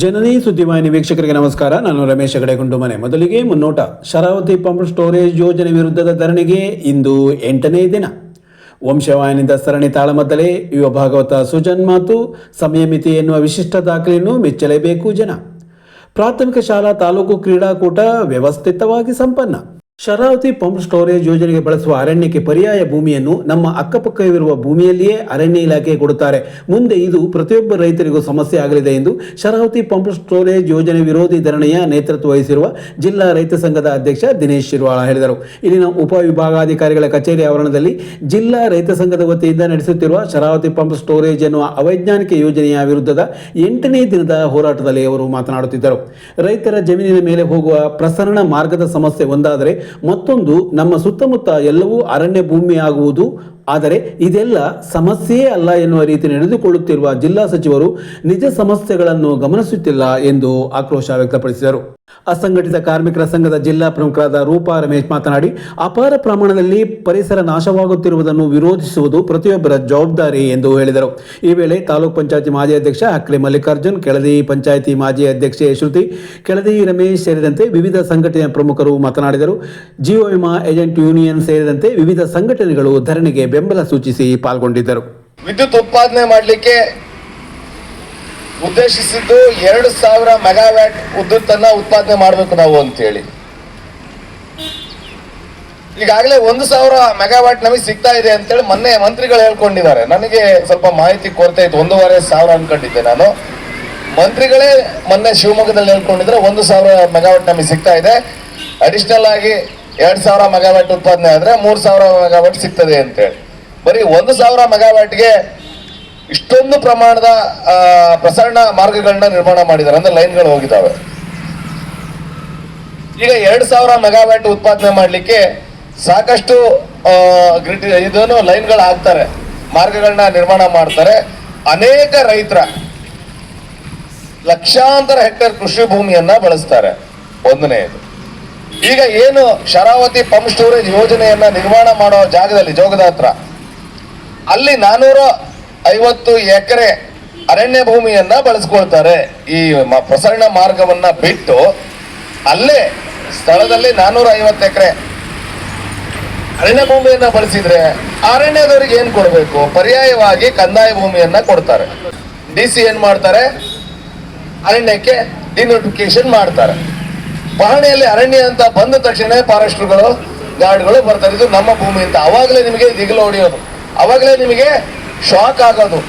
ಜನನಿ ಸುದ್ದಿವಾಹಿನಿ ವೀಕ್ಷಕರಿಗೆ ನಮಸ್ಕಾರ. ನಾನು ರಮೇಶ್ ಹೆಗಡೆಗುಂಡು ಮನೆ. ಮೊದಲಿಗೆ ಮುನ್ನೋಟ. ಶರಾವತಿ ಪಂಪ್ ಸ್ಟೋರೇಜ್ ಯೋಜನೆ ವಿರುದ್ಧದ ಧರಣಿಗೆ ಇಂದು ಎಂಟನೇ ದಿನ. ವಂಶವಾಹಿನಿಯಿಂದ ಸರಣಿ ತಾಳಮದ್ದಲೆ, ಯುವ ಭಾಗವತ ಸುಜನ್ ಮಾತು ಸಮಯ ಮಿತಿ ಎನ್ನುವ ವಿಶಿಷ್ಟ ದಾಖಲೆಯನ್ನು ಮೆಚ್ಚಲೇಬೇಕು ಜನ. ಪ್ರಾಥಮಿಕ ಶಾಲಾ ತಾಲೂಕು ಕ್ರೀಡಾಕೂಟ ವ್ಯವಸ್ಥಿತವಾಗಿ ಸಂಪನ್ನ. ಶರಾವತಿ ಪಂಪ್ ಸ್ಟೋರೇಜ್ ಯೋಜನೆಗೆ ಬಳಸುವ ಅರಣ್ಯಕ್ಕೆ ಪರ್ಯಾಯ ಭೂಮಿಯನ್ನು ನಮ್ಮ ಅಕ್ಕಪಕ್ಕವಿರುವ ಭೂಮಿಯಲ್ಲಿಯೇ ಅರಣ್ಯ ಇಲಾಖೆ ಕೊಡುತ್ತಾರೆ. ಮುಂದೆ ಇದು ಪ್ರತಿಯೊಬ್ಬ ರೈತರಿಗೂ ಸಮಸ್ಯೆ ಆಗಲಿದೆ ಎಂದು ಶರಾವತಿ ಪಂಪ್ ಸ್ಟೋರೇಜ್ ಯೋಜನೆ ವಿರೋಧಿ ಧರಣಿಯ ನೇತೃತ್ವ ವಹಿಸಿರುವ ಜಿಲ್ಲಾ ರೈತ ಸಂಘದ ಅಧ್ಯಕ್ಷ ದಿನೇಶ್ ಶಿರ್ವಾಳ ಹೇಳಿದರು. ಇಲ್ಲಿನ ಉಪವಿಭಾಗಾಧಿಕಾರಿಗಳ ಕಚೇರಿ ಆವರಣದಲ್ಲಿ ಜಿಲ್ಲಾ ರೈತ ಸಂಘದ ವತಿಯಿಂದ ನಡೆಸುತ್ತಿರುವ ಶರಾವತಿ ಪಂಪ್ ಸ್ಟೋರೇಜ್ ಎನ್ನುವ ಅವೈಜ್ಞಾನಿಕ ಯೋಜನೆಯ ವಿರುದ್ಧದ ಎಂಟನೇ ದಿನದ ಹೋರಾಟದಲ್ಲಿ ಅವರು ಮಾತನಾಡುತ್ತಿದ್ದರು. ರೈತರ ಜಮೀನಿನ ಮೇಲೆ ಹೋಗುವ ಪ್ರಸರಣ ಮಾರ್ಗದ ಸಮಸ್ಯೆ ಒಂದಾದರೆ ಮತ್ತೊಂದು ನಮ್ಮ ಸುತ್ತಮುತ್ತ ಎಲ್ಲವೂ ಅರಣ್ಯ ಭೂಮಿ ಆಗುವುದು ಆದರೆ ಇದೆಲ್ಲ ಸಮಸ್ಯೆಯೇ ಅಲ್ಲ ಎನ್ನುವ ರೀತಿ ನಡೆದುಕೊಳ್ಳುತ್ತಿರುವ ಜಿಲ್ಲಾ ಸಚಿವರು ನಿಜ ಸಮಸ್ಯೆಗಳನ್ನು ಗಮನಿಸುತ್ತಿಲ್ಲ ಎಂದು ಆಕ್ರೋಶ ವ್ಯಕ್ತಪಡಿಸಿದರು. ಅಸಂಘಟಿತ ಕಾರ್ಮಿಕರ ಸಂಘದ ಜಿಲ್ಲಾ ಪ್ರಮುಖರಾದ ರೂಪಾ ರಮೇಶ್ ಮಾತನಾಡಿ, ಅಪಾರ ಪ್ರಮಾಣದಲ್ಲಿ ಪರಿಸರ ನಾಶವಾಗುತ್ತಿರುವುದನ್ನು ವಿರೋಧಿಸುವುದು ಪ್ರತಿಯೊಬ್ಬರ ಜವಾಬ್ದಾರಿ ಎಂದು ಹೇಳಿದರು. ಈ ವೇಳೆ ತಾಲೂಕ್ ಪಂಚಾಯತಿ ಮಾಜಿ ಅಧ್ಯಕ್ಷ ಅಕ್ರಿ ಮಲ್ಲಿಕಾರ್ಜುನ್, ಕೆಳದಿ ಪಂಚಾಯತಿ ಮಾಜಿ ಅಧ್ಯಕ್ಷೆ ಶ್ರುತಿ, ಕೆಳದಿ ರಮೇಶ್ ಸೇರಿದಂತೆ ವಿವಿಧ ಸಂಘಟನೆಯ ಪ್ರಮುಖರು ಮಾತನಾಡಿದರು. ಜೀವ ವಿಮಾ ಏಜೆಂಟ್ ಯೂನಿಯನ್ ಸೇರಿದಂತೆ ವಿವಿಧ ಸಂಘಟನೆಗಳು ಧರಣಿಗೆ ಬೆಂಬಲ ಸೂಚಿಸಿ ಪಾಲ್ಗೊಂಡಿದ್ದರು. ವಿದ್ಯುತ್ ಉತ್ಪಾದನೆ ಮಾಡಲಿಕ್ಕೆ ಉದ್ದೇಶಿಸಿದ್ದು ಎರಡು ಸಾವಿರ ಮೆಗಾವ್ಯಾಟ್ ವಿದ್ಯುತ್ತನ್ನು ಉತ್ಪಾದನೆ ಮಾಡಬೇಕು ನಾವು ಅಂತೇಳಿ. ಈಗಾಗಲೇ ಒಂದು ಸಾವಿರ ಮೆಗಾವ್ಯಾಟ್ ನಮಗೆ ಸಿಗ್ತಾ ಇದೆ ಅಂತೇಳಿ ಮೊನ್ನೆ ಮಂತ್ರಿಗಳು ಹೇಳ್ಕೊಂಡಿದ್ದಾರೆ. ನನಗೆ ಸ್ವಲ್ಪ ಮಾಹಿತಿ ಕೊರತೆ ಇತ್ತು. ಒಂದೂವರೆ ಸಾವಿರ ಅನ್ಕೊಂಡಿದ್ದೆ ನಾನು. ಮಂತ್ರಿಗಳೇ ಮೊನ್ನೆ ಶಿವಮೊಗ್ಗದಲ್ಲಿ ಹೇಳ್ಕೊಂಡಿದ್ರೆ ಒಂದು ಸಾವಿರ ಮೆಗಾವ್ಯಾಟ್ ನಮಗೆ ಸಿಗ್ತಾ ಇದೆ. ಅಡಿಷನಲ್ ಆಗಿ ಎರಡು ಸಾವಿರ ಮೆಗಾವ್ಯಾಟ್ ಉತ್ಪಾದನೆ ಆದ್ರೆ ಮೂರು ಸಾವಿರ ಮೆಗಾವ್ಯಾಟ್ ಸಿಗ್ತದೆ ಅಂತೇಳಿ. ಬರೀ ಒಂದು ಸಾವಿರ ಮೆಗಾವ್ಯಾಟ್ಗೆ ಇಷ್ಟೊಂದು ಪ್ರಮಾಣದ ಪ್ರಸರಣ ಮಾರ್ಗಗಳನ್ನ ನಿರ್ಮಾಣ ಮಾಡಿದ್ದಾರೆ, ಅಂದ್ರೆ ಲೈನ್ಗಳು ಹೋಗಿದ್ದಾವೆ. ಈಗ ಎರಡು ಸಾವಿರ ಮೆಗಾವ್ಯಾಟ್ ಉತ್ಪಾದನೆ ಮಾಡಲಿಕ್ಕೆ ಸಾಕಷ್ಟು ಗ್ರಿಡ್, ಇದನ್ನು ಲೈನ್ಗಳು ಹಾಕ್ತಾರೆ, ಮಾರ್ಗಗಳನ್ನ ನಿರ್ಮಾಣ ಮಾಡ್ತಾರೆ. ಅನೇಕ ರೈತರ ಲಕ್ಷಾಂತರ ಹೆಕ್ಟೇರ್ ಕೃಷಿ ಭೂಮಿಯನ್ನ ಬಳಸ್ತಾರೆ. ಒಂದನೆಯದು. ಈಗ ಏನು ಶರಾವತಿ ಪಂಪ್ ಸ್ಟೋರೇಜ್ ಯೋಜನೆಯನ್ನ ನಿರ್ಮಾಣ ಮಾಡೋ ಜಾಗದಲ್ಲಿ ಜೋಗದ ಹತ್ರ ಅಲ್ಲಿ ನಾನೂರ ಐವತ್ತು ಎಕರೆ ಅರಣ್ಯ ಭೂಮಿಯನ್ನ ಬಳಸ್ಕೊಳ್ತಾರೆ. ಈ ಪ್ರಸರಣ ಮಾರ್ಗವನ್ನ ಬಿಟ್ಟು ಅಲ್ಲೇ ಸ್ಥಳದಲ್ಲಿ ನಾನೂರ ಐವತ್ತು ಎಕರೆ ಅರಣ್ಯ ಭೂಮಿಯನ್ನ ಬಳಸಿದ್ರೆ ಅರಣ್ಯದವರಿಗೆ ಏನ್ ಕೊಡಬೇಕು? ಪರ್ಯಾಯವಾಗಿ ಕಂದಾಯ ಭೂಮಿಯನ್ನ ಕೊಡ್ತಾರೆ. ಡಿ ಸಿ ಏನ್ ಮಾಡ್ತಾರೆ? ಅರಣ್ಯಕ್ಕೆ ಡಿನೋಟಿಫಿಕೇಶನ್ ಮಾಡ್ತಾರೆ. ಪಹಣಿಯಲ್ಲಿ ಅರಣ್ಯ ಅಂತ ಬಂದ ತಕ್ಷಣ ಫಾರೆಸ್ಟ್ರುಗಳು ಗಾರ್ಡ್ಗಳು ಬರ್ತಾರೆ. ಇದು ನಮ್ಮ ಭೂಮಿ ಅಂತ. ಅವಾಗಲೇ ನಿಮಗೆ ದಿಗಿಲು ಹೊಡೆಯೋದು. ಅವಾಗಲೇ ನಿಮಗೆ ಶಾಕ್ ಆಗೋದು,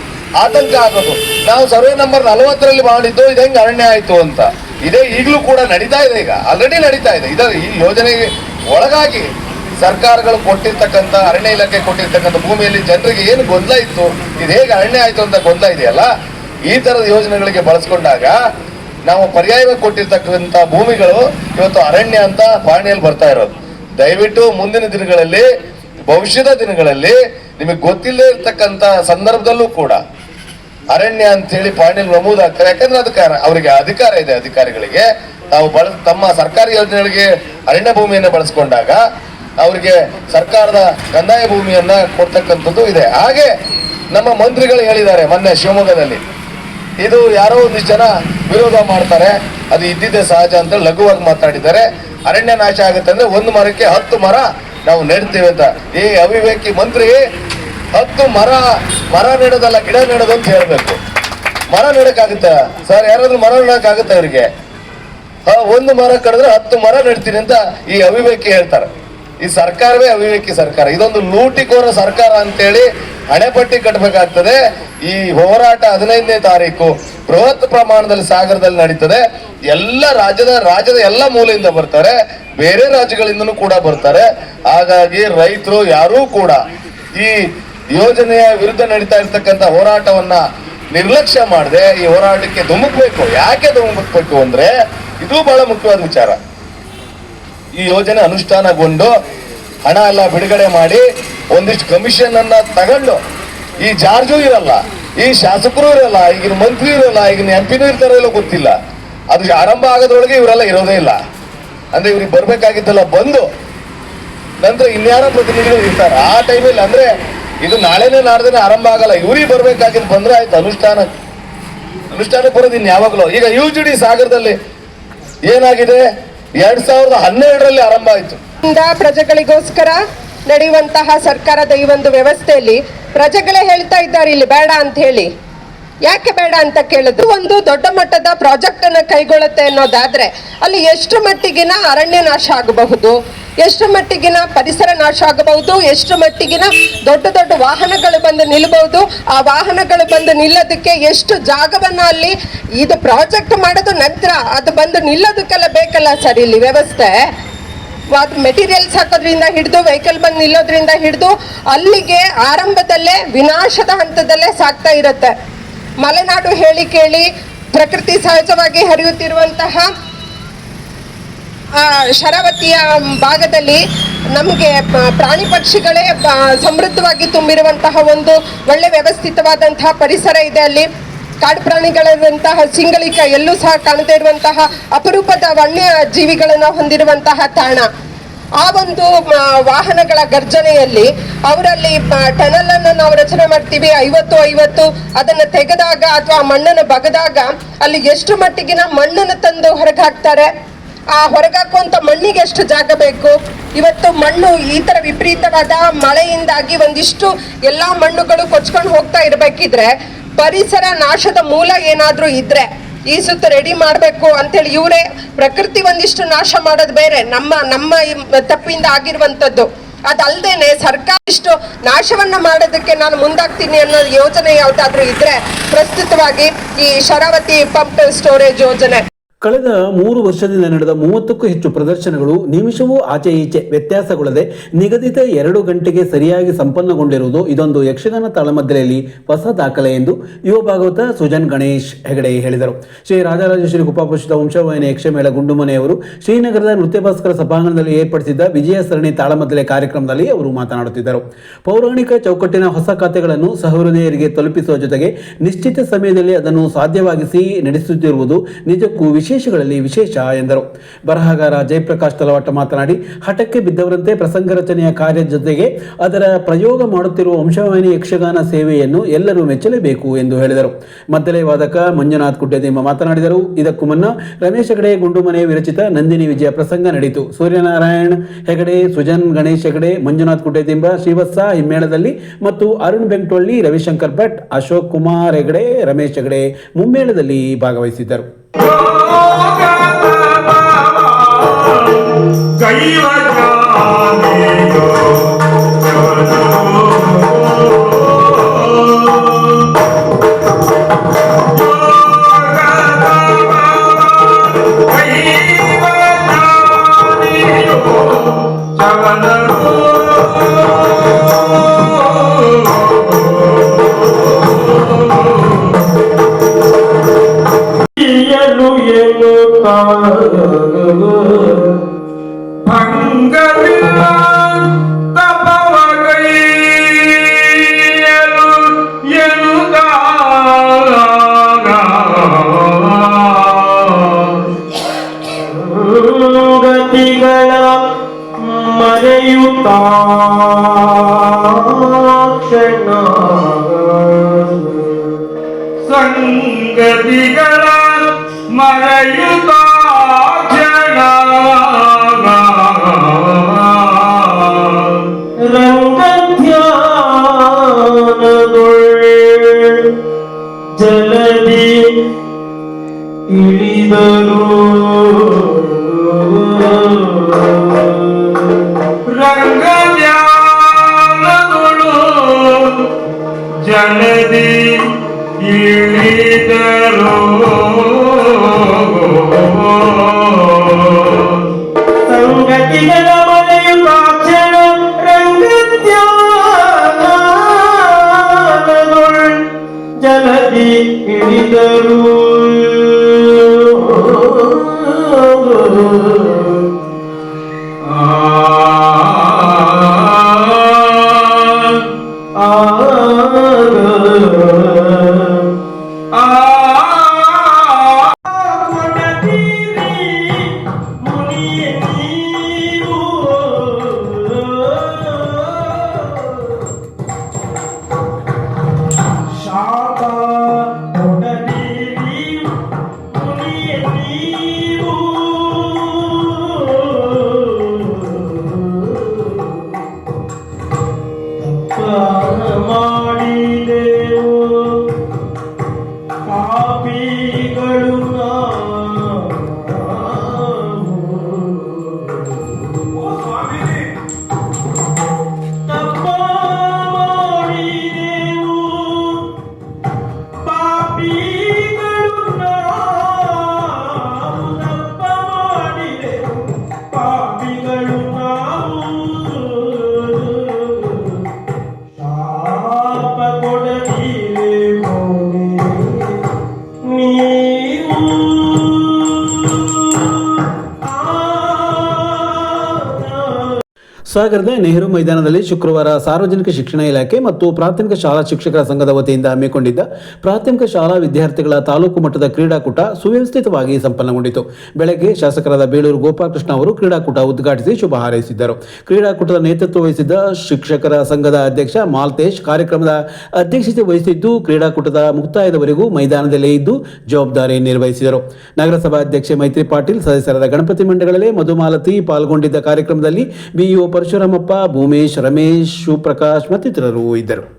ಆತಂಕ ಆಗೋದು. ನಾವು ಸರ್ವೆ ನಂಬರ್ ನಲವತ್ತರಲ್ಲಿ ಮಾಡಿದ್ದು, ಇದು ಹೆಂಗೆ ಅರಣ್ಯ ಆಯಿತು ಅಂತ. ಇದೇ ಈಗಲೂ ಕೂಡ ನಡೀತಾ ಇದೆ ಈಗ ಆಲ್ರೆಡಿ ನಡೀತಾ ಇದೆ. ಇದರ ಈ ಯೋಜನೆಗೆ ಒಳಗಾಗಿ ಸರ್ಕಾರಗಳು ಕೊಟ್ಟಿರ್ತಕ್ಕಂಥ, ಅರಣ್ಯ ಇಲಾಖೆ ಕೊಟ್ಟಿರ್ತಕ್ಕಂಥ ಭೂಮಿಯಲ್ಲಿ ಜನರಿಗೆ ಏನು ಗೊಂದಲ ಇತ್ತು, ಇದು ಹೇಗೆ ಅರಣ್ಯ ಆಯಿತು ಅಂತ ಗೊಂದಲ ಇದೆಯಲ್ಲ? ಈ ಥರದ ಯೋಜನೆಗಳಿಗೆ ಬಳಸ್ಕೊಂಡಾಗ ನಾವು ಪರ್ಯಾಯವಾಗಿ ಕೊಟ್ಟಿರ್ತಕ್ಕಂಥ ಭೂಮಿಗಳು ಇವತ್ತು ಅರಣ್ಯ ಅಂತ ಪಾಣಿಯಲ್ಲಿ ಬರ್ತಾ ಇರೋದು. ದಯವಿಟ್ಟು ಮುಂದಿನ ದಿನಗಳಲ್ಲಿ ಭವಿಷ್ಯದ ದಿನಗಳಲ್ಲಿ ನಿಮಗೆ ಗೊತ್ತಿಲ್ಲದೆ ಇರ್ತಕ್ಕಂಥ ಸಂದರ್ಭದಲ್ಲೂ ಕೂಡ ಅರಣ್ಯ ಅಂತ ಹೇಳಿ ಪಾಣಿಯಲ್ಲಿ ನಮೂದಾಗ್ತಾರೆ ಯಾಕಂದ್ರೆ ಅದಕ್ಕೆ ಅವರಿಗೆ ಅಧಿಕಾರ ಇದೆ ಅಧಿಕಾರಿಗಳಿಗೆ. ತಾವು ಬಳ ತಮ್ಮ ಸರ್ಕಾರಿ ಯೋಜನೆಗಳಿಗೆ ಅರಣ್ಯ ಭೂಮಿಯನ್ನು ಬಳಸ್ಕೊಂಡಾಗ ಅವರಿಗೆ ಸರ್ಕಾರದ ಕಂದಾಯ ಭೂಮಿಯನ್ನ ಕೊಡ್ತಕ್ಕಂಥದ್ದು ಇದೆ. ಹಾಗೆ ನಮ್ಮ ಮಂತ್ರಿಗಳು ಹೇಳಿದ್ದಾರೆ ಮೊನ್ನೆ ಶಿವಮೊಗ್ಗದಲ್ಲಿ. ಇದು ಯಾರೋ ಒಂದು ಜನ ವಿರೋಧ ಮಾಡ್ತಾರೆ. ಅದು ಇದ್ದಿದ್ದೇ ಸಹಜ ಅಂತ ಲಘುವಾಗಿ ಮಾತಾಡಿದ್ದಾರೆ. ಅರಣ್ಯ ನಾಶ ಆಗುತ್ತೆ ಅಂದ್ರೆ ಒಂದು ಮರಕ್ಕೆ ಹತ್ತು ಮರ ನಾವು ನೆಡ್ತೀವಿ ಅಂತ. ಏ ಅವಿವೇಕಿ ಮಂತ್ರಿ ಹತ್ತು ಮರ ಮರ ನೆಡೋದಲ್ಲ, ಗಿಡ ನೆಡೋದು ಅಂತ ಹೇಳ್ಬೇಕು. ಮರ ನೆಡಕ್ಕಾಗುತ್ತ? ಸರ್, ಯಾರಾದ್ರೂ ಮರ ನೆಡಕ್ಕಾಗುತ್ತ ಅವರಿಗೆ ಒಂದು ಮರ ಕಡಿದ್ರೆ ಹತ್ತು ಮರ ನೆಡ್ತೀನಿ ಅಂತ ಈ ಅವಿವೇಕಿ ಹೇಳ್ತಾರೆ. ಈ ಸರ್ಕಾರವೇ ಅವಿವೇಕಿ ಸರ್ಕಾರ. ಇದೊಂದು ಲೂಟಿಕೋರ ಸರ್ಕಾರ ಅಂತೇಳಿ ಹಣೆಪಟ್ಟಿ ಕಟ್ಟಬೇಕಾಗ್ತದೆ ಈ ಹೋರಾಟ ಹದಿನೈದನೇ ತಾರೀಕು ಬೃಹತ್ ಪ್ರಮಾಣದಲ್ಲಿ ಸಾಗರದಲ್ಲಿ ನಡೀತದೆ. ಎಲ್ಲ ರಾಜ್ಯದ ರಾಜ್ಯದ ಎಲ್ಲ ಮೂಲೆಯಿಂದ ಬರ್ತಾರೆ. ಬೇರೆ ರಾಜ್ಯಗಳಿಂದನೂ ಕೂಡ ಬರ್ತಾರೆ. ಹಾಗಾಗಿ ರೈತರು ಯಾರೂ ಕೂಡ ಈ ಯೋಜನೆಯ ವಿರುದ್ಧ ನಡೀತಾ ಇರ್ತಕ್ಕಂಥ ಹೋರಾಟವನ್ನ ನಿರ್ಲಕ್ಷ್ಯ ಮಾಡದೆ ಈ ಹೋರಾಟಕ್ಕೆ ಧುಮುಕ್ಬೇಕು. ಯಾಕೆ ಧುಮುಕ್ಬೇಕು ಅಂದ್ರೆ ಇದು ಬಹಳ ಮುಖ್ಯವಾದ ವಿಚಾರ. ಈ ಯೋಜನೆ ಅನುಷ್ಠಾನಗೊಂಡು ಹಣ ಎಲ್ಲ ಬಿಡುಗಡೆ ಮಾಡಿ ಒಂದಿಷ್ಟು ಕಮಿಷನ್ ಅನ್ನ ತಗೊಂಡು ಈ ಜಾರ್ಜು ಇರಲ್ಲ, ಈ ಶಾಸಕರು ಇರಲ್ಲ, ಈಗಿನ ಮಂತ್ರಿ ಇರಲ್ಲ, ಈಗಿನ ಎಂ ಪಿನೂ ಇರ್ತಾರೋ ಇಲ್ಲ ಗೊತ್ತಿಲ್ಲ. ಅದು ಆರಂಭ ಆಗೋದ್ರೊಳಗೆ ಇವರೆಲ್ಲ ಇರೋದೇ ಇಲ್ಲ. ಅಂದ್ರೆ ಇವ್ರಿಗೆ ಬರ್ಬೇಕಾಗಿದ್ದೆಲ್ಲ ಬಂದು ನಂತರ ಇನ್ಯಾರ ಪ್ರತಿನಿಧಿಗಳು ಇರ್ತಾರೆ. ಆ ಟೈಮಲ್ಲಿ ಅಂದ್ರೆ ಇದು ನಾಳೆನೇ ನಾಡ್ದೇನೆ ಆರಂಭ ಆಗಲ್ಲ. ಇವ್ರಿಗೆ ಬರ್ಬೇಕಾಗಿದ್ದು ಬಂದ್ರೆ ಆಯ್ತು, ಅನುಷ್ಠಾನ. ಅನುಷ್ಠಾನಕ್ಕೆ ಬರೋದು ಇನ್ನು ಯಾವಾಗಲೂ ಈಗ ಯು ಜಿ ಡಿ ಸಾಗರದಲ್ಲಿ ಏನಾಗಿದೆ? ಎರಡ್ ಸಾವಿರದ ಹನ್ನೆರಡರಲ್ಲಿ ಆರಂಭ ಆಯ್ತು. ಪ್ರಜೆಗಳಿಗೋಸ್ಕರ ನಡೆಯುವಂತಹ ಸರ್ಕಾರದ ಈ ಒಂದು ವ್ಯವಸ್ಥೆಯಲ್ಲಿ ಪ್ರಜೆಗಳೇ ಹೇಳ್ತಾ ಇದ್ದಾರೆ, ಇಲ್ಲಿ ಬೇಡ ಅಂತ ಹೇಳಿ. ಯಾಕೆ ಬೇಡ ಅಂತ ಕೇಳಿದ್ರು, ಒಂದು ದೊಡ್ಡ ಮಟ್ಟದ ಪ್ರಾಜೆಕ್ಟ್ ಅನ್ನ ಕೈಗೊಳ್ಳುತ್ತೆ ಅನ್ನೋದಾದ್ರೆ ಅಲ್ಲಿ ಎಷ್ಟು ಮಟ್ಟಿಗಿನ ಅರಣ್ಯ ನಾಶ ಆಗಬಹುದು, ಎಷ್ಟು ಮಟ್ಟಿಗಿನ ಪರಿಸರ ನಾಶ ಆಗಬಹುದು, ಎಷ್ಟು ಮಟ್ಟಿಗಿನ ದೊಡ್ಡ ದೊಡ್ಡ ವಾಹನಗಳು ಬಂದು ನಿಲ್ಲಬಹುದು ಆ ವಾಹನಗಳು ಬಂದು ನಿಲ್ಲೋದಕ್ಕೆ ಎಷ್ಟು ಜಾಗವನ್ನ ಅಲ್ಲಿ ಇದು ಪ್ರಾಜೆಕ್ಟ್ ಮಾಡೋದು ನಂತರ ಅದು ಬಂದು ನಿಲ್ಲೋದಕ್ಕೆಲ್ಲ ಬೇಕಲ್ಲ ಸರ್ ಇಲ್ಲಿ ವ್ಯವಸ್ಥೆ? ಅದು ಮೆಟೀರಿಯಲ್ಸ್ ಹಾಕೋದ್ರಿಂದ ಹಿಡಿದು ವೆಹಿಕಲ್ ಬಂದು ನಿಲ್ಲೋದ್ರಿಂದ ಹಿಡಿದು ಅಲ್ಲಿಗೆ ಆರಂಭದಲ್ಲೇ ವಿನಾಶದ ಹಂತದಲ್ಲೇ ಸಾಗ್ತಾ ಇರುತ್ತೆ. ಮಲೆನಾಡು ಹೇಳಿ ಕೇಳಿ ಪ್ರಕೃತಿ ಸಹಜವಾಗಿ ಹರಿಯುತ್ತಿರುವಂತಹ ಶರಾವತಿಯ ಭಾಗದಲ್ಲಿ ನಮಗೆ ಪ್ರಾಣಿ ಪಕ್ಷಿಗಳೇ ಸಮೃದ್ಧವಾಗಿ ತುಂಬಿರುವಂತಹ ಒಂದು ಒಳ್ಳೆ ವ್ಯವಸ್ಥಿತವಾದಂತಹ ಪರಿಸರ ಇದೆ ಅಲ್ಲಿ. ಕಾಡು ಪ್ರಾಣಿಗಳಾದಂತಹ ಸಿಂಗಳಿಕ ಎಲ್ಲೂ ಸಹ ಕಾಣದೇ ಇರುವಂತಹ ಅಪರೂಪದ ವನ್ಯ ಜೀವಿಗಳನ್ನು ಹೊಂದಿರುವಂತಹ ತಾಣ. ಆ ಒಂದು ವಾಹನಗಳ ಗರ್ಜನೆಯಲ್ಲಿ ಅವರಲ್ಲಿ ಟನಲ್ ಅನ್ನು ನಾವು ರಚನೆ ಮಾಡ್ತೀವಿ. ಐವತ್ತು ಐವತ್ತು, ಅದನ್ನ ತೆಗೆದಾಗ ಅಥವಾ ಮಣ್ಣನ್ನು ಬಗದಾಗ ಅಲ್ಲಿ ಎಷ್ಟು ಮಟ್ಟಿಗಿನ ಮಣ್ಣನ್ನು ತಂದು ಹೊರಗೆ ಹಾಕ್ತಾರೆ ಆ ಹೊರಗಾಕುವಂತ ಮಣ್ಣಿಗೆ ಎಷ್ಟು ಜಾಗ ಬೇಕು? ಇವತ್ತು ಮಣ್ಣು ಈ ತರ ವಿಪರೀತವಾದ ಮಳೆಯಿಂದಾಗಿ ಒಂದಿಷ್ಟು ಎಲ್ಲಾ ಮಣ್ಣುಗಳು ಕೊಚ್ಕೊಂಡು ಹೋಗ್ತಾ ಇರ್ಬೇಕಿದ್ರೆ ಪರಿಸರ ನಾಶದ ಮೂಲ ಏನಾದ್ರೂ ಇದ್ರೆ ಈ ಸುತ್ತ ರೆಡಿ ಮಾಡಬೇಕು ಅಂತೇಳಿ ಇವರೇ ಪ್ರಕೃತಿ ಒಂದಿಷ್ಟು ನಾಶ ಮಾಡೋದು ಬೇರೆ. ನಮ್ಮ ನಮ್ಮ ತಪ್ಪಿಂದ ಆಗಿರುವಂತದ್ದು ಅದಲ್ದೇನೆ ಸರ್ಕಾರ ಇಷ್ಟು ನಾಶವನ್ನ ಮಾಡೋದಕ್ಕೆ ನಾನು ಮುಂದಾಗ್ತೀನಿ ಅನ್ನೋ ಯೋಜನೆ ಯಾವ್ದಾದ್ರು ಇದ್ರೆ ಪ್ರಸ್ತುತವಾಗಿ ಈ ಶರಾವತಿ ಪಂಪ್ ಸ್ಟೋರೇಜ್ ಯೋಜನೆ. ಕಳೆದ ಮೂರು ವರ್ಷದಿಂದ ನಡೆದ ಮೂವತ್ತಕ್ಕೂ ಹೆಚ್ಚು ಪ್ರದರ್ಶನಗಳು ನಿಮಿಷವೂ ಆಚೆ ಈಚೆ ವ್ಯತ್ಯಾಸಗೊಳ್ಳದೆ ನಿಗದಿತ ಎರಡು ಗಂಟೆಗೆ ಸರಿಯಾಗಿ ಸಂಪನ್ನಗೊಂಡಿರುವುದು ಇದೊಂದು ಯಕ್ಷಗಾನ ತಾಳಮದ್ದಲೆಯಲ್ಲಿ ಹೊಸ ದಾಖಲೆ ಎಂದು ಯುವ ಭಾಗವತ ಸುಜನ್ ಗಣೇಶ್ ಹೆಗಡೆ ಹೇಳಿದರು. ಶ್ರೀ ರಾಜರಾಜೇಶ್ವರಿ ಕುಪಾಪುಷಿತ ವಂಶವಾಹಿನಿ ಯಕ್ಷಮೇಳ ಗುಂಡುಮನೆಯವರು ಶ್ರೀನಗರದ ನೃತ್ಯ ಭಾಸ್ಕರ ಸಭಾಂಗಣದಲ್ಲಿ ಏರ್ಪಡಿಸಿದ್ದ ವಿಜಯ ಸರಣಿ ತಾಳಮದ್ದಲೆ ಕಾರ್ಯಕ್ರಮದಲ್ಲಿ ಅವರು ಮಾತನಾಡುತ್ತಿದ್ದರು. ಪೌರಾಣಿಕ ಚೌಕಟ್ಟಿನ ಹೊಸ ಖಾತೆಗಳನ್ನು ಸಹೃದಯರಿಗೆ ತಲುಪಿಸುವ ಜೊತೆಗೆ ನಿಶ್ಚಿತ ಸಮಯದಲ್ಲಿ ಅದನ್ನು ಸಾಧ್ಯವಾಗಿಸಿ ನಡೆಸುತ್ತಿರುವುದು ನಿಜಕ್ಕೂ ವಿಶೇಷಗಳಲ್ಲಿ ವಿಶೇಷ ಎಂದರು. ಬರಹಗಾರ ಜಯಪ್ರಕಾಶ್ ತಲವಾಟ ಮಾತನಾಡಿ, ಹಠಕ್ಕೆ ಬಿದ್ದವರಂತೆ ಪ್ರಸಂಗ ರಚನೆಯ ಕಾರ್ಯ ಜೊತೆಗೆ ಅದರ ಪ್ರಯೋಗ ಮಾಡುತ್ತಿರುವ ವಂಶವಾಹಿನಿ ಯಕ್ಷಗಾನ ಸೇವೆಯನ್ನು ಎಲ್ಲರೂ ಮೆಚ್ಚಲೇಬೇಕು ಎಂದು ಹೇಳಿದರು. ಮದ್ದಲೆ ವಾದಕ ಮಂಜುನಾಥ್ ಕುಡ್ಡದಿಂಬ ಮಾತನಾಡಿದರು. ಇದಕ್ಕೂ ಮುನ್ನ ರಮೇಶ್ ಹೆಗಡೆ ಗುಂಡುಮನೆ ವಿರಚಿತ ನಂದಿನಿ ವಿಜಯ ಪ್ರಸಂಗ ನಡೆಯಿತು ಸೂರ್ಯನಾರಾಯಣ್ ಹೆಗಡೆ, ಸುಜನ್ ಗಣೇಶ್ ಹೆಗಡೆ, ಮಂಜುನಾಥ್ ಕುಡ್ಡದಿಂಬ ಶ್ರೀವತ್ಸ ಹಿಮ್ಮೇಳದಲ್ಲಿ ಮತ್ತು ಅರುಣ್ ಬೆಂಕ್ಟೊಳ್ಳಿ, ರವಿಶಂಕರ್ ಭಟ್, ಅಶೋಕ್ ಕುಮಾರ್ ಹೆಗಡೆ, ರಮೇಶ್ ಹೆಗಡೆ ಮುಮ್ಮೇಳದಲ್ಲಿ ಭಾಗವಹಿಸಿದ್ದರು. ಕೈವ ಜಾನೆಯೋ ಗತಿಗಳ ಮರೆಯುತ್ತ ಕ್ಷಣ ಸಂಗತಿಗಳ ಮರೆಯುತ್ತ ಕ್ಷಣ ಸಾಗರದ ನೆಹರು ಮೈದಾನದಲ್ಲಿ ಶುಕ್ರವಾರ ಸಾರ್ವಜನಿಕ ಶಿಕ್ಷಣ ಇಲಾಖೆ ಮತ್ತು ಪ್ರಾಥಮಿಕ ಶಾಲಾ ಶಿಕ್ಷಕರ ಸಂಘದ ವತಿಯಿಂದ ಹಮ್ಮಿಕೊಂಡಿದ್ದ ಪ್ರಾಥಮಿಕ ಶಾಲಾ ವಿದ್ಯಾರ್ಥಿಗಳ ತಾಲೂಕು ಮಟ್ಟದ ಕ್ರೀಡಾಕೂಟ ಸುವ್ಯವಸ್ಥಿತವಾಗಿ ಸಂಪನ್ನಗೊಂಡಿತು. ಬೆಳಗ್ಗೆ ಶಾಸಕರಾದ ಬೇಳೂರು ಗೋಪಾಲಕೃಷ್ಣ ಅವರು ಕ್ರೀಡಾಕೂಟ ಉದ್ಘಾಟಿಸಿ ಶುಭ ಹಾರೈಸಿದ್ದರು. ಕ್ರೀಡಾಕೂಟದ ನೇತೃತ್ವ ವಹಿಸಿದ್ದ ಶಿಕ್ಷಕರ ಸಂಘದ ಅಧ್ಯಕ್ಷ ಮಾಲ್ತೇಶ್ ಕಾರ್ಯಕ್ರಮದ ಅಧ್ಯಕ್ಷತೆ ವಹಿಸಿದ್ದು ಕ್ರೀಡಾಕೂಟದ ಮುಕ್ತಾಯದವರೆಗೂ ಮೈದಾನದಲ್ಲೇ ಇದ್ದು ಜವಾಬ್ದಾರಿ ನಿರ್ವಹಿಸಿದರು. ನಗರಸಭಾ ಅಧ್ಯಕ್ಷೆ ಮೈತ್ರಿ ಪಾಟೀಲ್, ಸದಸ್ಯರಾದ ಗಣಪತಿ ಮಂಡಗಳೇ ಮಧುಮಾಲತಿ ಪಾಲ್ಗೊಂಡಿದ್ದ ಕಾರ್ಯಕ್ರಮದಲ್ಲಿ ಬಿಇಒ ಪರಶುರಾಮಪ್ಪ ಭೂಮೇಶ್ ರಮೇಶ್ ಶಿವಪ್ರಕಾಶ್ ಮತ್ತಿತರರು ಇದ್ದರು.